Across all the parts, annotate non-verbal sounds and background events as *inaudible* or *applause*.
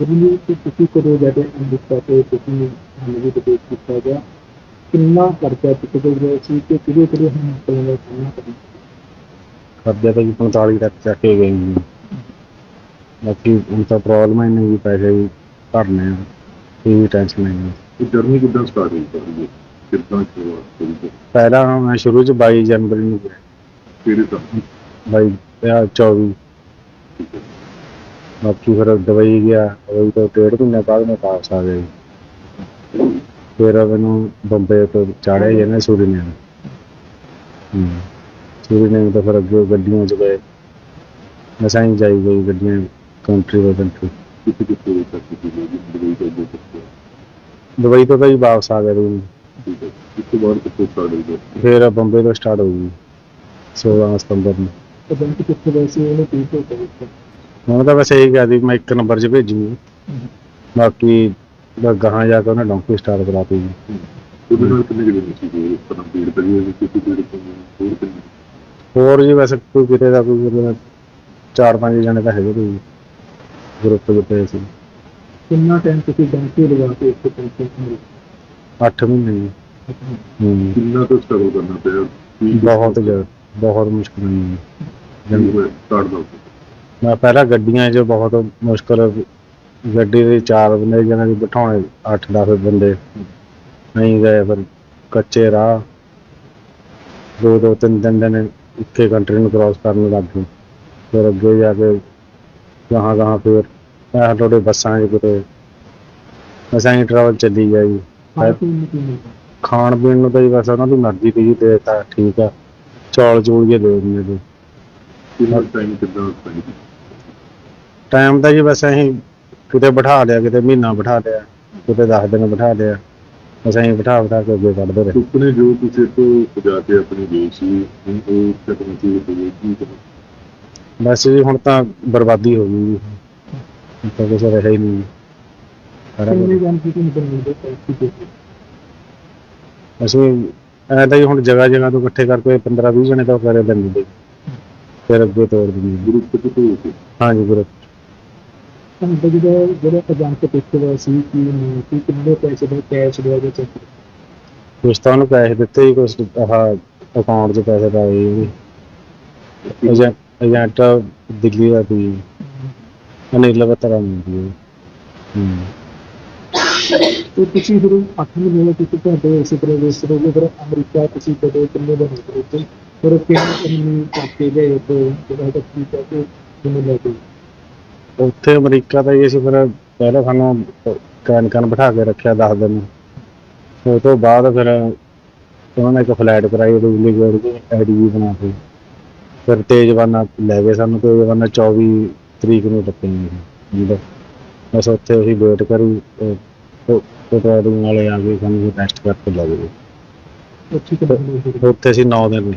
ਗੁਰੂ ਕਿ ਤੁਸੀਂ ਕਦੋਂ ਜਦੋਂ ਅੰਮ੍ਰਿਤਸਰ ਤੇ ਤੁਸੀਂ ਹਮਲੇ ਤੇ ਪੇਸ਼ ਕੀਤਾ ਗਿਆ ਕਿੰਨਾ ਖਰਚਾ ਚੁੱਕੇ ਗਏ ਸੀ ਤੇ ਕਿਹਦੇ ਕਿਹਦੇ ਹਸਪਤਾਲਾਂ ਦਾ ਸਾਹਮਣਾ ਕਰਨਾ ਕਰਜ਼ਾ ਤਾਂ ਜੀ 45 ਤੱਕ ਚੱਕ ਕੇ ਗਏ ਜੀ ਬਾਕੀ ਹੁਣ ਤਾਂ ਪ੍ਰੋਬਲਮ ਹੀ ਨਹੀਂ ਵੀ ਪੈਸੇ ਵੀ ਭਰਨੇ ਆ ਇਹ ਟੈਨਸ਼ਨ ਨਹੀਂ ਇਹ ਜਰਨੀ ਕਿੱਦਾਂ ਸਟਾਰਟ ਹੋਈ ਤੁਹਾਡੀ ਕਿੱਦਾਂ ਸ਼ੁਰੂਆਤ ਹੋਈ ਤੇ ਪਹਿਲਾਂ ਮੈਂ ਸ਼ੁਰੂ ਚ 22 ਜਨਵਰੀ ਨੂੰ ਗਿਆ ਕਿਹੜੇ ਸਾਲ 22 ਆਹ 24 ਠੀਕ ਹੈ ਬਾਕੀ ਫਿਰ ਦੁਬਈ ਗਿਆ ਦੁਬਈ ਤੋਂ ਡੇਢ ਮਹੀਨੇ ਬਾਅਦ ਮੈਂ ਵਾਪਸ ਆ ਗਿਆ ਜੀ। ਫਿਰ ਮੈਨੂੰ ਬੰਬੇ ਤੋਂ ਚਾੜਿਆ ਜੀ ਨੇ ਸੂਰੀਨੇਮ ਹੂੰ ਸੂਰੀਨੇਮ ਤੋਂ ਫਿਰ ਅੱਗੇ ਗੱਡੀਆਂ ਚ ਗਏ। ਮਸਾਂ ਹੀ ਜਾਈ ਗਈ ਗੱਡੀਆਂ ਕੰਟਰੀ ਬਾਈ ਕੰਟਰੀ ਕਿੱਥੇ ਕਿੱਥੇ ਤੱਕ ਤੁਸੀਂ ਗਏ ਜੀ ਤੋਂ ਅੱਗੇ ਤੋਂ ਤਾਂ ਜੀ ਵਾਪਸ ਆ ਗਏ ਜੀ ਠੀਕ ਬਾਅਦ ਕਿੱਥੇ ਸਟਾਰਟ ਹੋਈ ਫਿਰ? ਫਿਰ ਬੰਬੇ ਤੋਂ ਸਟਾਰਟ ਹੋ ਗਈ 16 ਸਤੰਬਰ ਨੂੰ। ਤੇ ਬੈਂਕ ਕਿੱਥੇ ਗਏ ਉਹਨੇ ਕੀ ਭੇਜਿਆ ਵਿੱਚ ਹੁਣ ਤਾਂ ਬਸ ਇਹੀ ਕਿਹਾ ਸੀ ਮੈਂ ਇੱਕ ਨੰਬਰ 'ਚ ਭੇਜੂਗੀ ਬਾਕੀ ਬਸ ਗਾਹਾਂ ਜਾ ਕੇ ਉਹਨੇ ਡੌਂਕੀ ਸਟਾਰਟ ਕਰਾਤੀ ਜੀ। ਉਹਦੇ ਨਾਲ ਕਿੰਨੇ ਜਿਹੜੇ ਸੀ ਜੀ ਇਸ ਤਰ੍ਹਾਂ ਪਈ ਹੋਈ ਸੀ ਹੋਰ ਕਿੰਨੇ ਹੋਰ ਜੀ ਵੈਸੇ ਕੋਈ ਕਿਤੇ ਦਾ ਕੋਈ ਕਿਤੇ ਦਾ ਚਾਰ ਪੰਜ ਜਣੇ ਤਾਂ ਹੈਗੇ ਕੋਈ ਗਰੁੱਪ ਦੇ ਪਏ ਸੀ। ਕਿੰਨਾ ਟਾਈਮ ਤੁਸੀਂ ਤੇ ਲਗਾ ਕੇ ਇੱਥੇ ਪਹੁੰਚੇ 8 ਮਹੀਨੇ ਜੀ। ਹੂੰ। ਕਿੰਨਾ ਕੁ ਸਟਰਗਲ ਕਰਨਾ ਪਿਆ? ਬਹੁਤ ਜ਼ਿਆਦਾ ਬਹੁਤ ਮੁਸ਼ਕਲ ਹੋਈ ਜੀ। ਸਟਾਰਟ ਦਾ ਮੈਂ ਪਹਿਲਾਂ ਗੱਡੀਆਂ 'ਚ ਬਹੁਤ ਮੁਸ਼ਕਲ ਗੱਡੀ ਦੇ ਚਾਰ ਬੰਦੇ ਜਿਹਨਾਂ ਦੀ ਬਿਠਾਉਣੇ 8-10 ਬੰਦੇ ਨਹੀਂ ਗਏ ਫਿਰ ਕੱਚੇ ਰਾਹ। ਦੋ ਦੋ ਤਿੰਨ ਤਿੰਨ ਦਿਨ ਇੱਕੇ ਕੰਟਰੀ ਨੂੰ ਕ੍ਰਾਸ ਕਰਨ ਲੱਗ ਗਏ। ਫਿਰ ਅੱਗੇ ਜਾ ਕੇ ਗਾਹਾਂ ਗਾਹਾਂ ਫਿਰ ਇਹ ਥੋੜੇ ਬੱਸਾਂ 'ਚ ਕਿਤੇ ਅਸਾਂ ਹੀ ਟਰੈਵਲ ਚੱਲੀ ਗਿਆ ਜੀ ਖਾਣ ਪੀਣ ਨੂੰ ਤਾਂ ਜੀ ਬਸ ਉਹਨਾਂ ਦੀ ਮਰਜ਼ੀ ਤੇ ਜੀ ਦੇ ਤਾਂ ਠੀਕ ਆ। ਚੌਲ ਚੂਲ ਜੇ ਦੇ ਦਿੰਦੇ ਤੇ ਕਿੰਨਾ ਟਾਈਮ ਕਿੱਦਾਂ ਟਾਈਮ ਤਾਂ ਜੀ ਬਸ ਅਸੀਂ ਕਿਤੇ ਬਿਠਾ ਲਿਆ ਕਿਤੇ ਮਹੀਨਾ ਬਿਠਾ ਲਿਆ ਕਿਤੇ 10 ਦਿਨ ਬਿਠਾ ਲਿਆ। ਬਸ ਅਸੀਂ ਬਿਠਾ ਬਿਠਾ ਕੇ ਅੱਗੇ ਕੱਢਦੇ ਰਹੇ। ਸੁਪਨੇ ਜੋ ਤੁਸੀਂ ਤੋਂ ਸਜਾ ਕੇ ਆਪਣੀ ਗਏ ਸੀ ਹੁਣ ਉਹ ਚੀਜ਼ ਹੋ ਗਈ ਕੀ ਬਸ ਜੀ ਹੁਣ ਤਾਂ ਬਰਬਾਦੀ ਹੋ ਗਈ ਜੀ। ਹੁਣ ਤਾਂ ਕੁਛ ਰਿਹਾ ਹੀ ਨਹੀਂ। ਸਾਰਾ ਕੁਛ। ਅਸੀਂ ਐਂ ਤਾਂ ਜੀ ਹੁਣ ਜਗ੍ਹਾ ਜਗ੍ਹਾ ਤੋਂ ਇਕੱਠੇ ਕਰਕੇ 15 20 ਜਣੇ ਤਾਂ ਕਰੇ ਦਿੰਦੇ। ਫਿਰ ਅੱਗੇ ਤੋੜ ਦਿੰਦੇ। ਗਰੁੱਪ ਕਿੱਥੇ ਤੋਂ ਹਾਂਜੀ ਗੁਰੂ ਹੁਣ ਤਾਂ ਜਿਹੜਾ ਜਿਹੜੇ ਏਜੰਟ ਪਿੱਛੇ ਹੋਇਆ ਸੀ ਕਿ ਨਹੀਂ ਕਿ ਕਿੰਨੇ ਪੈਸੇ ਦੇ ਕੈਸ਼ ਦੇ ਜਾਂ ਚੈੱਕ ਕੁਛ ਤਾਂ ਉਹਨੂੰ ਪੈਸੇ ਦਿੱਤੇ ਜੀ ਕੁਛ ਆਹ ਅਕਾਊਂਟ 'ਚ ਪੈਸੇ ਪਾਏ ਜੀ। ਏਜੰਟ ਏਜੰਟ ਦਿੱਲੀ ਦਾ ਸੀ। ਅਨਿਲ ਬਤਰਾ ਮਿਲਦੀ ਹੈ ਹੂੰ। ਤੇ ਤੁਸੀਂ ਫਿਰ 8 ਮਹੀਨੇ ਦੇ ਤੁਸੀਂ ਤੁਹਾਡੇ ਇਸੇ ਤਰ੍ਹਾਂ ਦੇ ਇਸ ਤਰ੍ਹਾਂ ਫਿਰ ਅਮਰੀਕਾ ਤੁਸੀਂ ਕਦੇ ਕਿੰਨੇ ਦਿਨ ਹੋ ਗਏ ਫਿਰ ਕਿੰਨੇ ਕਿੰਨੇ ਕਰਕੇ ਗਏ ਤੇ ਜਿਹੜਾ ਹੈ ਕੀ ਕਰਕੇ ਕਿੰਨੇ ਲੈ ਕੇ ਉੱਥੇ ਅਮਰੀਕਾ ਦਾ ਹੀ ਅਸੀਂ ਫਿਰ ਪਹਿਲਾਂ ਸਾਨੂੰ ਕੈਨ ਕਨ ਬਿਠਾ ਕੇ ਰੱਖਿਆ 10 ਦਿਨ। ਉਹ ਤੋਂ ਬਾਅਦ ਫਿਰ ਉਹਨਾਂ ਨੇ ਇੱਕ ਫਲਾਈਟ ਕਰਾਈ ਰੂਲੀ ਗੋੜ ਦੀ ਆਈਡੀ ਬਣਾ ਕੇ। ਫਿਰ ਤੇਜਵਾਨਾ ਲੈ ਗਏ ਸਾਨੂੰ ਤੇਜਵਾਨਾ 24 ਤਰੀਕ ਨੂੰ ਟੱਪੇਂਗੇ ਜੀ ਬਸ ਉੱਥੇ ਅਸੀਂ ਵੇਟ ਕਰੀ ਪੈਟਰੋਲਿੰਗ ਵਾਲੇ ਆ ਗਏ ਸਾਨੂੰ ਟੈਸਟ ਕਰਕੇ ਲੈ ਗਏ। ਉੱਥੇ ਅਸੀਂ 9 ਦਿਨ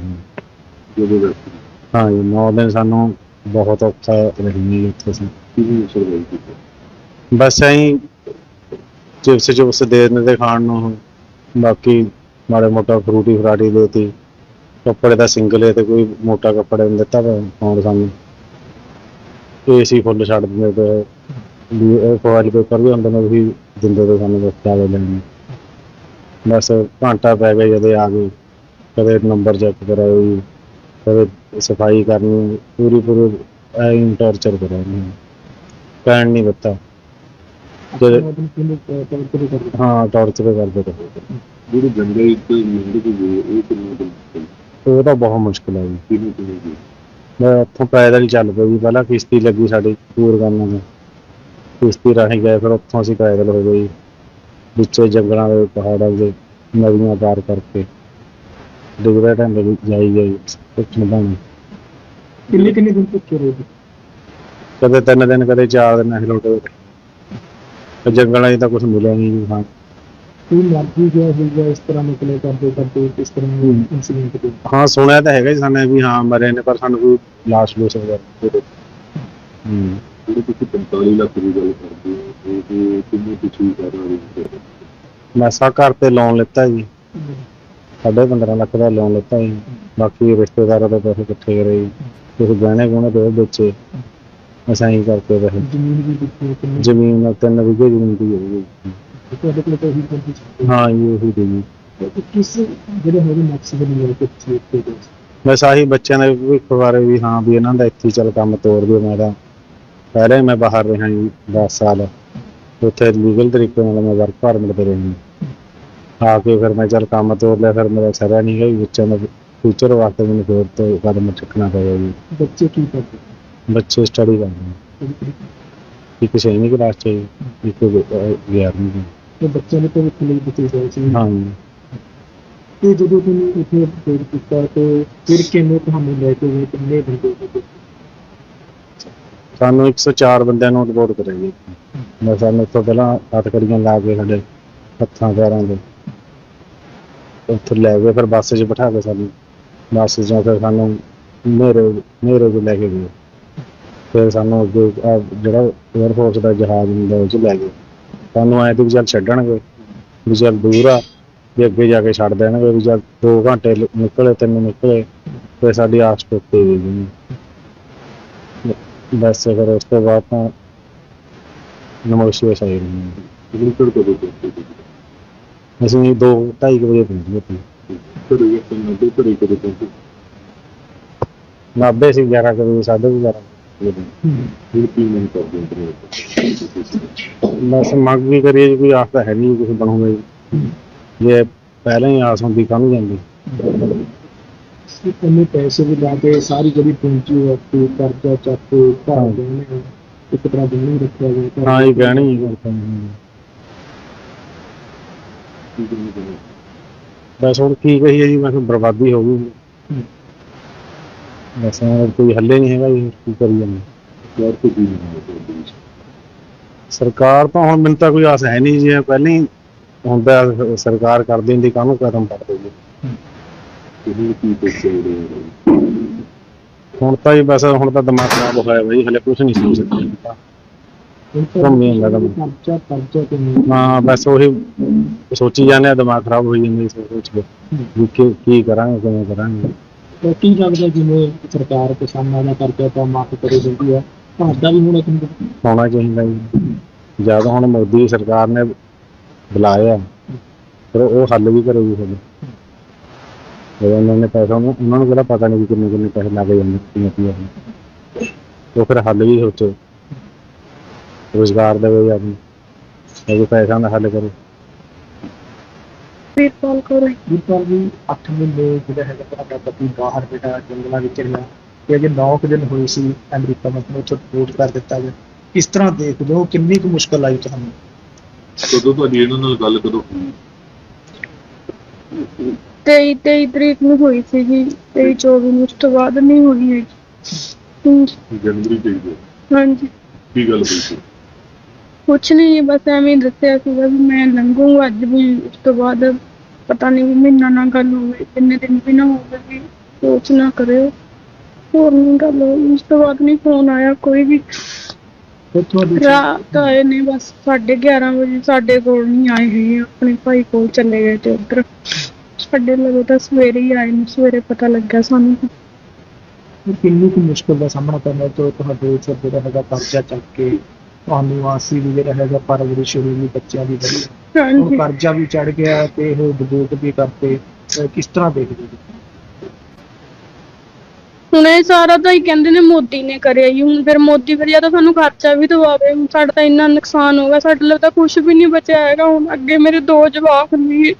ਵੈਸੇ ਹਾਂ ਜੀ 9 ਦਿਨ ਸਾਨੂੰ ਬਹੁਤ ਔਖਾ ਰਹੀ ਉੱਥੇ ਅਸੀਂ ਕਿਵੇਂ ਸਰਵਾਈਵ ਕੀਤਾ ਬਸ ਐਂ ਚਿਪਸ ਚੁਪਸ ਦੇ ਦਿੰਦੇ ਖਾਣ ਨੂੰ। ਬਾਕੀ ਮਾੜੇ ਮੋਟਾ ਫਰੂਟੀ ਫਰਾਟੀ ਦੇਤੀ। ਕੱਪੜੇ ਦਾ ਸਿੰਗਲ ਤੇ ਕੋਈ ਮੋਟਾ ਕੱਪੜੇ ਨਹੀਂ ਦਿੱਤਾ ਪਾਉਣ ਸਾਨੂੰ ਏਸੀ ਫੁੱਲ ਛੱਡ ਦਿੰਦੇ ਤੇ ਵੀ ਇਹ ਫੋਇਲ ਪੇਪਰ ਵੀ ਹੁੰਦੇ ਨੇ, ਉਹ ਵੀ ਦਿੰਦੇ ਤੇ ਸਾਨੂੰ ਬਸ ਚਾਵੇ ਲੈਣ ਬਸ ਘੰਟਾ ਪੈ ਗਿਆ ਜਦੋਂ ਆ ਗਏ। ਕਦੇ ਨੰਬਰ ਚੈੱਕ ਕਰਾਇਆ ਜੀ ਕਦੇ ਸਫ਼ਾਈ ਕਰਨੀ ਪੂਰੀ ਪੂਰੀ ਐਂ ਟੌਰਚਰ ਕਰਿਆ ਪੈਣ ਨਹੀਂ ਦਿੱਤਾ। ਦਿਨ ਕਿੰਨੇ ਪੈਸੇ ਕਰਦੇ? ਹਾਂ ਟੌਰਚਰ ਕਰਦੇ ਰਹੇ। ਜਿਹੜੇ ਜੰਗਲ ਤੇ ਤੋਂ ਗਏ ਉਹ ਕਿੰਨੇ ਦਿਨ ਚੱਲੇ? ਉਹ ਤਾਂ ਬਹੁਤ ਮੁਸ਼ਕਲ ਹੈ ਜੀ। ਕਿੰਨੇ ਕਿੰਨੇ ਗਏ ਮੈਂ ਉੱਥੋਂ ਪੈਦਲ ਹੀ ਚੱਲ ਪਏ ਜੀ। ਪਹਿਲਾਂ ਕਿਸ਼ਤੀ ਲੱਗੀ ਸਾਡੀ ਟੂਰ ਕਰਨ ਨੂੰ। ਕਿਸ਼ਤੀ ਰਾਹੀਂ ਗਏ ਫਿਰ ਉੱਥੋਂ ਅਸੀਂ ਪੈਦਲ ਹੋ ਗਏ ਜੀ। ਵਿੱਚੇ ਜੰਗਲਾਂ ਦੇ ਪਹਾੜਾਂ ਦੇ ਨਦੀਆਂ ਪਾਰ ਕਰਕੇ। ਡਿਗਰਾ ਢੰਗ ਵੀ ਜਾਈ ਗਈ ਕੁਛ ਨਹੀਂ ਕਿੰਨੇ ਕਿੰਨੇ ਦਿਨ ਤੱਕ ਰਹੇ ਕਦੇ ਤਿੰਨ ਦਿਨ ਕਦੇ ਚਾਰ ਦਿਨ ਅਸੀਂ ਲੋਟੇ ਤੇ ਜੰਗਲਾਂ 'ਚ ਤਾਂ ਕੁਝ ਮਿਲਿਆ ਨਹੀਂ ਜੀ ਹਾਂ। ਕੋਈ ਮਰਜ਼ੀ ਗਿਆ ਹੋਊਗਾ ਇਸ ਤਰ੍ਹਾਂ ਨਿਕਲੇ ਕਰਦੇ ਕਰਦੇ ਇਸ ਤਰ੍ਹਾਂ ਹੂੰ। ਇਨਸੀਡੈਂਟ ਤੇ ਹਾਂ ਸੁਣਿਆ ਤਾਂ ਹੈਗਾ ਜੀ ਸਾਨੇ ਵੀ ਹਾਂ ਮਰੇ ਨੇ ਪਰ ਸਾਨੂੰ ਕੋਈ ਲਾਸ਼ ਲੂਸ ਵਗੈਰਾ ਹੂੰ। ਜਿਹੜੇ ਤੁਸੀਂ 45 ਲੱਖ ਦੀ ਗੱਲ ਕਰਦੇ ਹੋ ਤੇ ਕਿੰਨੇ ਪਿਛਲੀ ਕਰ ਰਹੇ ਹੋ? ਮੈਸਾ ਘਰ ਤੇ ਲੋਨ ਲਿੱਤਾ ਜੀ। ਸਾਢੇ 15 ਲੱਖ ਦਾ ਲੋਨ ਲਿੱਤਾ ਜੀ। ਬਾਕੀ ਰਿਸ਼ਤੇਦਾਰਾਂ ਦੇ ਪੈਸੇ ਇਕੱਠੇ ਕਰੇ ਜੀ। ਕੁਝ ਗਹਿਣੇ ਗੁਣੇ ਦੇ ਵੇਚੇ ਅਸਾਂ ਹੀ ਕਰਕੇ ਰਹੇ ਜ਼ਮੀਨ ਵੀ ਦਿੱਤੀ ਕਿੰਨੀ? ਜ਼ਮੀਨ ਤਿੰਨ ਵਿਗੇ ਜ਼ਮੀਨ ਦੀ ਹੋਈ ਤੁਹਾਡੇ ਕੋਲ ਤਾਂ ਕੰਪਨੀ ਹਾਂ। ਜੀ ਉਹੀ ਦੀ ਜੀ। ਕਿਸ ਜਿਹੜੇ ਹੈਗੇ ਮਕਸਦ ਨਹੀਂ ਹੈ ਕਿ ਤੁਸੀਂ ਇੱਥੇ ਦੇ ਬਸ ਆਹੀ ਬੱਚਿਆਂ ਦੇ ਭਵਿੱਖ ਬਾਰੇ ਵੀ ਹਾਂ ਵੀ ਇਹਨਾਂ ਦਾ ਇੱਥੇ ਹੀ ਚੱਲ ਕੰਮ ਤੋਰ ਦਿਓ ਮੈਂ ਤਾਂ। ਪਹਿਲੇ ਮੈਂ ਬਾਹਰ ਰਿਹਾ ਜੀ 10 ਸਾਲ। ਉੱਥੇ ਲੀਗਲ ਤਰੀਕੇ ਨਾਲ ਮੈਂ ਵਰਕ ਪਰਮਿਟ ਤੇ ਰਿਹਾ ਆ ਕੇ ਫਿਰ ਮੈਂ ਚੱਲ ਕੰਮ ਤੋਰ ਲਿਆ ਫਿਰ ਮੇਰਾ ਸਰਿਆ ਨਹੀਂ ਗਿਆ ਬੱਚਿਆਂ ਦਾ ਫਿਊਚਰ ਵਾਸਤੇ ਮੈਨੂੰ ਫਿਰ ਤੋਂ ਕਦਮ ਚੁੱਕਣਾ ਪਿਆ ਜੀ। ਬੱਚੇ ਕੀ ਕਰਦੇ? ਬੱਚੇ ਸਟੱਡੀ ਕਰਦੇ ਨੇ। ਨੇ ਇੱਕ ਛੇਵੀਂ ਕਲਾਸ ਚ ਹੈ ਜੀ, ਇੱਕ ਅਹ, ਗਿਆਰਵੀਂ ਚ ਤੇ ਬੱਚਿਆਂ ਦੇ ਭਵਿੱਖ ਲਈ ਬਚੇ ਹੋਏ ਸੀ। ਹਾਂ। ਤੇ ਜਦੋਂ ਤੁਸੀਂ ਇੱਥੇ ਅਪਡੇਟ ਕੀਤਾ ਤੇ ਫਿਰ ਕਿਵੇਂ ਤੁਹਾਨੂੰ ਲੈ ਕੇ ਗਏ ਕਿੰਨੇ ਬੰਦੇ ਸਾਨੂੰ 104 ਬੰਦਿਆਂ ਨੂੰ ਰਿਪੋਰਟ ਕਰਿਆ ਜੀ। ਮੈਂ ਸਾਨੂੰ ਤੋਂ ਪਹਿਲਾਂ ਹੱਥ ਕੜੀਆਂ ਲਾ ਕੇ ਸਾਡੇ ਹੱਥਾਂ ਪੈਰਾਂ ਦੇ ਉੱਥੇ ਲੈ ਗਏ ਫਿਰ ਬੱਸ 'ਚ ਬਿਠਾ ਕੇ ਸਾਨੂੰ ਬੱਸ 'ਚੋਂ ਫਿਰ ਸਾਨੂੰ ਮੇਰੇ ਮੇਰੇ ਕੋਲ ਲੈ ਕੇ ਗਏ। ਫਿਰ ਸਾਨੂੰ ਅੱਗੇ ਜਿਹੜਾ ਏਅਰ ਫੋਰਸ ਦਾ ਜਹਾਜ਼ ਹੁੰਦਾ ਉਹ 'ਚ ਲੈ ਗਏ। ਸਾਨੂੰ ਆਏ ਤੇ ਵੀ ਛੱਡਣਗੇ ਵੀ ਚੱਲ ਦੂਰ ਆ ਵੀ ਅੱਗੇ ਜਾ ਕੇ ਛੱਡ ਦੇਣਗੇ ਵੀ ਚੱਲ 2 ਘੰਟੇ ਲ- ਨਿਕਲੇ ਤਿੰਨ ਨਿਕਲੇ ਫਿਰ ਸਾਡੀ ਆਸ ਟੁੱਟੀ ਗਈ ਬਸ ਫਿਰ ਉਸ ਤੋਂ ਬਾਅਦ ਤਾਂ ਨਮੋਸ਼ੀ ਸਹੀ ਨਹੀਂ ਅਮਰਪੁਰ ਤੋਂ ਬੋਲਦੇ ਅਸੀਂ 2 2:30 ਵਜੇ ਪਹੁੰਚੇ ਸੀ ਘਰੇ ਇੱਕ ਨੰਬਰ ਘਰੇ ਕਦੇ ਪਹੁੰਚੇ ਨਾਭੇ ਸੀ 11 ਕੁ ਵਜੇ ਸਾਢੇ ਬਸ ਮੰਗ ਵੀ ਕਰੀਏ ਜੀ ਕੋਈ ਆਸ ਤਾਂ ਹੈ ਨਹੀਂ ਕੁਝ ਬਣੂਗਾ ਜੀ ਜੇ ਪਹਿਲਾਂ ਹੀ ਆਸ ਹੁੰਦੀ ਕਾਹਨੂੰ ਜਾਂਦੀ ਇੰਨੇ ਪੈਸੇ ਵੀ ਲਾ ਕੇ ਸਾਰੀ ਜਿਹੜੀ ਪੂੰਜੀ ਹੈ ਤੇ ਕਰਜ਼ਾ ਚੱਕ ਕੇ ਘਰ। ਦੇਣੇ ਇੱਕ ਤਰ੍ਹਾਂ ਦੇ ਨਹੀਂ ਰੱਖਿਆ ਗਿਆ ਹਾਂ ਗਹਿਣੀ ਹੀ ਚਾਹੁੰਦੇ ਬਸ ਹੁਣ ਕੀ ਕਹੀਏ ਜੀ ਮੈਂ ਕਿਹਾ ਬਰਬਾਦੀ ਹੋ ਗਈ। ਹੂੰ। ਹੁਣ ਕੋਈ ਹੱਲੇ ਨਹੀਂ ਹੈਗਾ ਜੀ ਕੀ ਕਰੀ ਜਾਂਦੇ ਯਾਰ ਤੋਂ ਕੀ ਨਹੀਂ ਹੋਇਆ ਸਰਕਾਰ ਤਾਂ ਹੁਣ ਮੈਨੂੰ ਤਾਂ ਕੋਈ ਆਸ ਹੈ ਨਹੀਂ ਜੀ ਪਹਿਲਾਂ ਹੀ ਹੁੰਦਾ ਸਰਕਾਰ ਕਰਦੀ ਹੁੰਦੀ ਕਾਹਨੂੰ ਕਦਮ ਪੜਦੇ ਜੀ? ਕੀ ਹੋ? ਹੁਣ ਤਾਂ ਜੀ ਬਸ ਹੁਣ ਤਾਂ ਦਿਮਾਗ ਖਰਾਬ ਹੋਇਆ ਬਈ ਹਲੇ ਕੁਝ ਨਹੀਂ ਸੋਚ ਸਕਦਾ। ਕੰਮ। ਹਾਂ ਬਸ ਉਹੀ ਸੋਚੀ ਜਾਂਦੇ ਆ ਦਿਮਾਗ ਖਰਾਬ ਹੋਈ ਜਾਂਦਾ ਸੋਚ ਵੀ ਕੀ ਕੀ ਕਰਾਂਗੇ ਕਿਵੇਂ ਕਰਾਂਗੇ। ਤਾਂ ਕੀ ਲੱਗਦਾ ਜਿਵੇਂ ਸਰਕਾਰ ਕਿਸਾਨਾਂ ਦਾ ਕਰਜ਼ਾ ਤਾਂ ਮਾਫ ਕਰੇ ਦਿੰਦੀ ਹੈ? ਤੁਹਾਡਾ ਵੀ ਹੁਣ ਇੱਕ ਹੋਣਾ ਚਾਹੀਦਾ ਜੀ? ਜਦ ਹੁਣ ਮੋਦੀ ਸਰਕਾਰ ਨੇ ਬੁਲਾਇਆ, ਫਿਰ ਉਹ ਹੱਲ ਵੀ ਕਰੇਗੀ ਫਿਰ। ਜਦੋਂ ਉਹਨਾਂ ਨੇ ਪੈਸਾ ਉਹਨੂੰ ਉਹਨਾਂ ਨੂੰ ਕਿਹੜਾ ਪਤਾ ਨਹੀਂ ਵੀ ਕਿੰਨੇ ਕਿੰਨੇ ਪੈਸੇ ਲੱਗ ਜਾਂਦੇ, ਕਿੰਨੇ ਕੀ ਆ ਉਹ ਫਿਰ ਹੱਲ ਵੀ ਸੋਚੋ। ਰੋਜ਼ਗਾਰ ਦੇਵੇ ਆਦਮੀ ਉਹ ਪੈਸਾ ਦਾ ਹੱਲ ਕਰੋ। ਵੀਰਪਾਲ ਕੌਰ ਹੈ। ਵੀਰਪਾਲ ਜੀ 8 ਮਹੀਨੇ ਜਿਹੜਾ ਹੈਗਾ ਤੁਹਾਡਾ ਪਤੀ ਬਾਹਰ ਬੇਟਾ ਜੰਗਲਾਂ ਵਿੱਚ ਰਿਹਾ ਤੇ ਅਜੇ 9 ਕੁ ਦਿਨ ਹੋਏ ਸੀ ਅਮਰੀਕਾ ਵਿੱਚ ਉੱਥੋਂ ਰਿਪੋਰਟ ਕਰ ਦਿੱਤਾ ਗਿਆ। ਕਿਸ ਤਰ੍ਹਾਂ ਦੇਖਦੇ ਹੋ? ਕਿੰਨੀ ਕੁ ਮੁਸ਼ਕਲ ਆਈ ਤੁਹਾਨੂੰ? ਕਦੋਂ ਤੁਹਾਡੀ ਇਹਨਾਂ ਨਾਲ ਗੱਲ ਕਦੋਂ? ਹੋਈ 23 23 ਤਰੀਕ ਨੂੰ ਹੋਈ ਸੀ ਜੀ 23 24 ਨੂੰ ਉਸ ਤੋਂ ਬਾਅਦ ਨਹੀਂ ਹੋਈ ਹੈ ਜਨਵਰੀ ਚ ਹੀ ਹੋਈ। ਹਾਂਜੀ। ਕੀ ਗੱਲ ਹੋਈ ਸੀ? ਕੁਛ ਨਹੀਂ ਬਸ ਐਵੇਂ ਹੀ ਦੱਸਿਆ ਸੀਗਾ ਵੀ ਮੈਂ ਲੰਘੂੰਗਾ ਅੱਜ ਵੀ ਉਸ ਤੋਂ ਬਾਅਦ ਪਤਾ ਨਹੀਂ ਵੀ ਮਹੀਨਾ ਨਾ ਗੱਲ ਹੋਵੇ ਕਿੰਨੇ ਦਿਨ ਵੀ ਨਾ ਹੋਵੇ ਵੀ ਸੋਚ ਨਾ ਕਰਿਓ। ਹੋਰ ਨਹੀਂ ਗੱਲ ਹੋਈ ਉਸ ਤੋਂ ਬਾਅਦ ਨਹੀਂ ਫੋਨ ਆਇਆ ਕੋਈ ਵੀ। ਤੁਹਾਡੀ ਰਾਤ ਆਏ ਨੇ ਬਸ 11:30 ਵਜੇ ਸਾਡੇ ਕੋਲ ਨਹੀਂ ਆਏ ਹੈਗੇ ਆਪਣੇ ਭਾਈ ਕੋਲ ਚਲੇ ਗਏ ਤੇ ਉੱਧਰ। ਸਾਡੇ ਲਵੇ ਤਾਂ ਸਵੇਰੇ ਹੀ ਆਏ ਨੇ ਸਵੇਰੇ ਪਤਾ ਲੱਗਿਆ ਸਾਨੂੰ। ਕਿੰਨੀ ਕੁ ਮੁਸ਼ਕਲ ਦਾ ਸਾਹਮਣਾ ਕਰਨਾ ਤੋਂ ਤੁਹਾਡੇ ਉੱਪਰ ਜਿਹੜਾ ਹੈਗਾ ਕਰਜ਼ਾ ਚੱਕ ਕੇ ਤੁਹਾਨੂੰ ਆਸੀ ਵੀ ਜਿਹੜਾ ਹੈਗਾ ਪਰਵਰਿਸ਼ ਸ਼ੁਰੂ ਵੀ ਬੱਚਿਆਂ ਦੀ ਬੜੀ ਹੁਣ ਹਾਂਜੀ ਕਰਜ਼ਾ ਵੀ ਚੜ ਗਿਆ ਤੇ ਇਹ ਡਿਬੇਟ ਵੀ ਕਰਤੇ ਅਹ ਕਿਸ ਤਰ੍ਹਾਂ ਦੇਖਦੇ ਹੋ? ਹੁਣ ਇਹ ਸਾਰਾ ਤਾਂ ਹੀ ਕਹਿੰਦੇ ਨੇ ਮੋਦੀ ਨੇ ਕਰਿਆ ਜੀ ਹੁਣ ਫਿਰ ਮੋਦੀ ਫਿਰ ਜਾਂ ਤਾਂ ਸਾਨੂੰ ਖਰਚਾ ਵੀ ਦਵਾਵੇ। ਹੁਣ ਸਾਡਾ ਤਾਂ ਇੰਨਾ ਨੁਕਸਾਨ ਹੋ ਗਿਆ। ਸਾਡੇ ਲਈ ਤਾਂ ਕੁਝ ਵੀ ਨਹੀਂ ਬਚਿਆ ਹੈਗਾ। ਹੁਣ ਅੱਗੇ ਮੇਰੇ ਦੋ ਜਵਾਕ ਨੇ।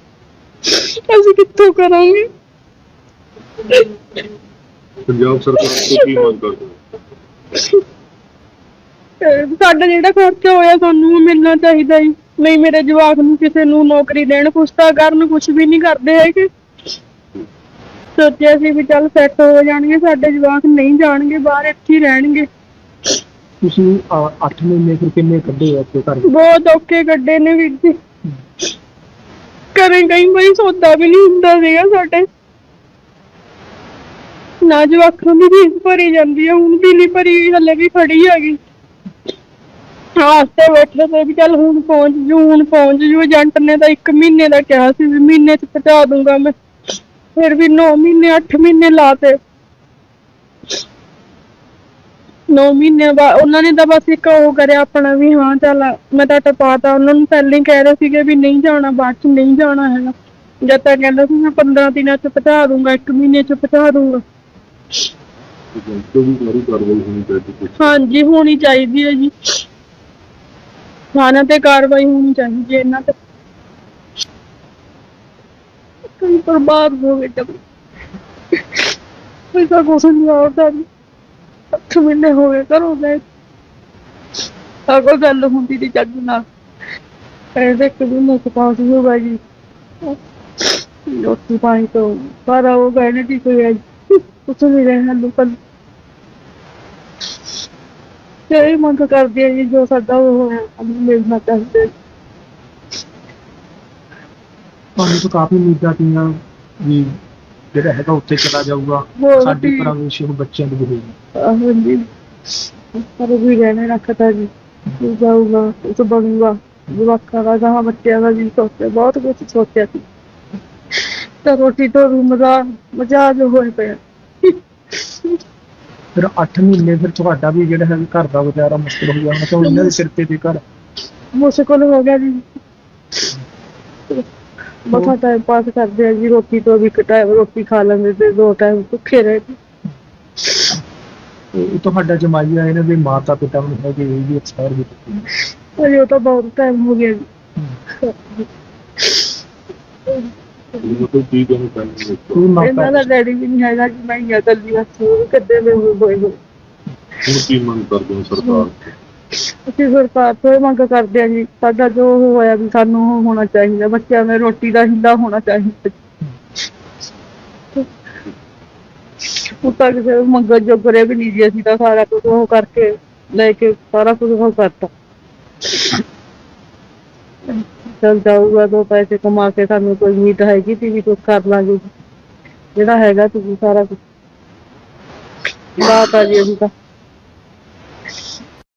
ਅਸੀਂ ਕਿੱਥੋਂ ਕਰਾਂਗੇ? ਪੰਜਾਬ ਸਰਕਾਰ ਤੋਂ ਕੀ ਮੰਗ ਕਰਦੇ ਹੋ? ਤੇ ਸਾਡਾ ਜਿਹੜਾ ਖਰਚਾ ਹੋਇਆ ਸਾਨੂੰ ਮਿਲਣਾ ਚਾਹੀਦਾ ਜੀ। ਨਹੀਂ ਮੇਰੇ ਜਵਾਕ ਨੂੰ ਕਿਸੇ ਨੂੰ ਨੌਕਰੀ ਦੇਣ ਕੁਛ ਤਾਂ ਕਰਨ ਕੁਛ ਵੀ ਨਹੀਂ ਕਰਦੇ ਹੈਗੇ। ਸੋਚਿਆ ਸੀ ਵੀ ਚੱਲ ਸੈੱਟ ਹੋ ਜਾਣਗੇ ਸਾਡੇ ਜਵਾਕ ਨਹੀਂ ਜਾਣਗੇ ਬਾਹਰ ਇੱਥੇ ਹੀ ਰਹਿਣਗੇ। ਤੁਸੀਂ 8 ਮਹੀਨੇ ਫਿਰ ਕਿੰਨੇ ਕੱਢੇ ਆ ਆਪਣੇ ਘਰ? ਬਹੁਤ ਔਖੇ ਗੱਡੇ ਨੇ ਵੀਰ ਜੀ। ਕਰੇ ਕਈ ਵਾਰੀ ਸੌਦਾ ਵੀ ਨਹੀਂ ਹੁੰਦਾ ਸੀਗਾ ਸਾਡੇ। ਨਾ ਜਵਾਕਾਂ ਦੀ ਫੀਸ ਭਰੀ ਜਾਂਦੀ ਹੈ ਹੁਣ ਵੀ ਨਹੀਂ ਭਰੀ ਹਲੇ ਵੀ ਖੜੀ ਹੈਗੀ। ਆਸਤੇ ਬੈਠੇ ਤੇ ਵੀ ਚੱਲ ਹੁਣ ਪਹੁੰਚ ਜੂ ਹੁਣ ਪਹੁੰਚ ਜੂ। ਏਜੰਟ ਨੇ ਤਾਂ 1 ਮਹੀਨੇ ਦਾ ਕਿਹਾ ਸੀ ਵੀ ਮਹੀਨੇ ਚ ਪਹੁੰਚਾ ਦੂੰਗਾ ਮੈਂ। ਫਿਰ ਵੀ 9 ਮਹੀਨੇ 8 ਮਹੀਨੇ ਲਾਤੇ। 9 ਮਹੀਨੇ ਬਾਅਦ ਉਹਨਾਂ ਨੇ ਤਾਂ ਬਸ ਇੱਕ ਉਹ ਕਰਿਆ ਆਪਣਾ ਵੀ ਹਾਂ ਚੱਲ ਮੈਂ ਤਾਂ ਟਪਾਤਾ। ਉਹਨਾਂ ਨੂੰ ਪਹਿਲਾਂ ਹੀ ਕਹਿ ਰਹੇ ਸੀਗੇ ਵੀ ਨਹੀਂ ਜਾਣਾ ਬਾਅਦ ਚ ਨਹੀਂ ਜਾਣਾ ਹੈਗਾ। ਜਦ ਤੱਕ ਕਹਿੰਦਾ ਸੀ ਮੈਂ 15 ਦਿਨਾਂ ਚ ਪਹੁੰਚਾ ਦੂੰਗਾ ਇੱਕ ਮਹੀਨੇ ਚ ਪਹੁੰਚਾ ਦੂੰਗਾ। ਹਾਂਜੀ ਹੋਣੀ ਚਾਹੀਦੀ ਹੈ ਜੀ। ਥਾਣਾ ਤੇ ਕਾਰਵਾਈ ਹੋਣੀ ਚਾਹੀਦੀ ਹੈ, ਇਹਨਾਂ ਤੇ। ਕਈ ਬਰਬਾਦ ਹੋ ਗਏ ਜਬ ਕੋਈ ਤਾਂ ਕੁਛ ਨਹੀਂ ਆਉਂਦਾ ਜੀ। ਅੱਠ ਮਹੀਨੇ ਹੋ ਗਏ ਘਰੋਂ ਗਏ। ਤਾਂ ਕੋਈ ਗੱਲ ਹੁੰਦੀ ਨਹੀਂ ਚੱਜ ਨਾਲ। ਕਹਿੰਦੇ ਕਿ ਵੀ ਮੈਂ ਪਾਸ ਹੋਗਾ ਜੀ। ਰੋਟੀ ਪਾਣੀ ਤੋਂ ਪਰ ਉਹ ਕਹਿੰਦੇ ਕਿ ਕੋਈ ਕੁਛ ਨਹੀਂ ਰਹਿਣਾ ਲੋਕਾਂ ਨੂੰ ਤੇ ਇਹ ਮੰਗ ਕਰਦੀ ਹੈ ਜੀ ਜੋ ਸਾਡਾ ਉਹ ਹੋਇਆ ਸਾਨੂੰ ਮਿਲਣਾ ਚਾਹੀਦਾ ਹੈ। ਤੁਹਾਨੂੰ ਤਾਂ ਕਾਫੀ ਉਮੀਦਾਂ ਤੀਆਂ ਵੀ ਜਿਹੜਾ ਹੈਗਾ ਉੱਥੇ ਚਲਾ ਜਾਊਗਾ ਹੋਰ ਸਾਡੀ ਵੀ- ਪਰਵਰਿਸ਼ ਉਹ ਬੱਚਿਆਂ ਦੀ ਹੋਵੇਗੀ। ਆਹੋ ਜੀ ਪਰ ਵੀ ਰਹਿਣੇ ਰੱਖਤਾ ਜੀ। ਉਹ ਜਾਊਗਾ ਉਸ ਬਣੂਗਾ। ਜਵਾਕਾਂ ਦਾ ਗਾਂ ਬੱਚਿਆਂ ਦਾ ਜੀ ਸੋਚਿਆ ਬਹੁਤ ਕੁਝ ਸੋਚਿਆ ਸੀ। ਤਾਂ ਰੋਟੀ ਤੋਂ ਰੂਮ ਦਾ ਮਜਾਜ ਹੋਏ ਪਿਆ। ਫਿਰ 8 ਮਹੀਨੇ ਫਿਰ ਤੁਹਾਡਾ ਵੀ ਜਿਹੜਾ ਹੈ ਘਰ ਦਾ ਗੁਜ਼ਾਰਾ ਮੁਸ਼ਕਲ ਹੋ ਜਾਣਾ ਕਿਉਂ ਇਹਨਾਂ ਦੇ ਸਿਰ ਤੇ ਤੇ ਘਰ? ਮੁਸ਼ਕਲ ਹੋ ਗਿਆ ਜੀ। ਬਸਾ ਟਾਈਮ ਪਾਸ ਕਰਦੇ ਆ ਜੀ ਰੋਟੀ ਤੋਂ ਵੀ ਟਾਈਮ ਰੋਟੀ ਖਾ ਲੈਂਦੇ ਤੇ ਦੋ ਟਾਈਮ ਭੁੱਖੇ ਰਹੇ ਜੀ। ਤੇ ਤੁਹਾਡਾ ਜਮਾਈ ਆ ਇਹਨਾਂ ਦੇ ਮਾਤਾ ਪਿਤਾ ਨੂੰ ਹੈਗੇ ਇਹ ਵੀ ਐਕਸਪਾਇਰ ਹੋ ਚੁੱਕੇ ਨੇ। ਅਜੇ ਉਹ ਤਾਂ ਬਹੁਤ ਟਾਈਮ ਹੋ ਗਿਆ ਜੀ। ਉਹਨਾਂ ਤੋਂ ਕੀ ਕਹਿਣਾ ਚਾਹੁੰਦੇ ਹੋ ਕੋਈ ਇਹਨਾਂ ਮਾਤਾ ਦਾ ਡੈਡੀ ਵੀ ਨਹੀਂ ਹੈਗਾ ਜੀ ਮੈਂ ਹੀ ਆ ਇਕੱਲੀ ਬਸ ਉਹ ਕਿੱਦੇ ਦੇ ਹੋਏ ਹੋਏ। ਹੁਣ ਕੀ ਮੰਗ ਕਰਦੇ ਹੋ ਸਰਕਾਰ ਤੋਂ? ਅਸੀਂ ਸਰਕਾਰ ਤੋਂ ਇਹ ਮੰਗ ਕਰਦੇ ਆ ਜੀ ਸਾਡਾ ਜੋ ਹੋਇਆ ਵੀ ਸਾਨੂੰ ਉਹ ਹੋਣਾ ਚਾਹੀਦਾ ਬੱਚਿਆਂ ਦੇ ਰੋਟੀ ਦਾ ਹਿੱਲਾ ਹੋਣਾ ਚਾਹੀਦਾ ਉਹ ਤਾਂ ਕਿਸੇ ਮੰਗਣ ਜੋਗਰੇ ਵੀ ਨਹੀਂ ਜੀ ਅਸੀਂ ਤਾਂ ਸਾਰਾ ਕੁਝ ਉਹ ਕਰਕੇ ਲੈ ਕੇ ਸਾਰਾ ਕੁਝ ਉਹ ਕਰਤਾ ਚਲ ਜਾਊਗਾ ਦੋ ਪੈਸੇ ਕਮਾ ਕੇ ਸਾਨੂੰ ਕੋਈ ਉਮੀਦ ਹੈਗੀ ਸੀ ਵੀ ਕੁਝ ਕਰ ਲਾਂਗੇ। ਜਿਹੜਾ ਹੈਗਾ ਤੁਸੀਂ ਸਾਰਾ ਕੁਝ *coughs* ਬਾਤ ਆ ਜੀ ਅਸੀਂ ਤਾਂ।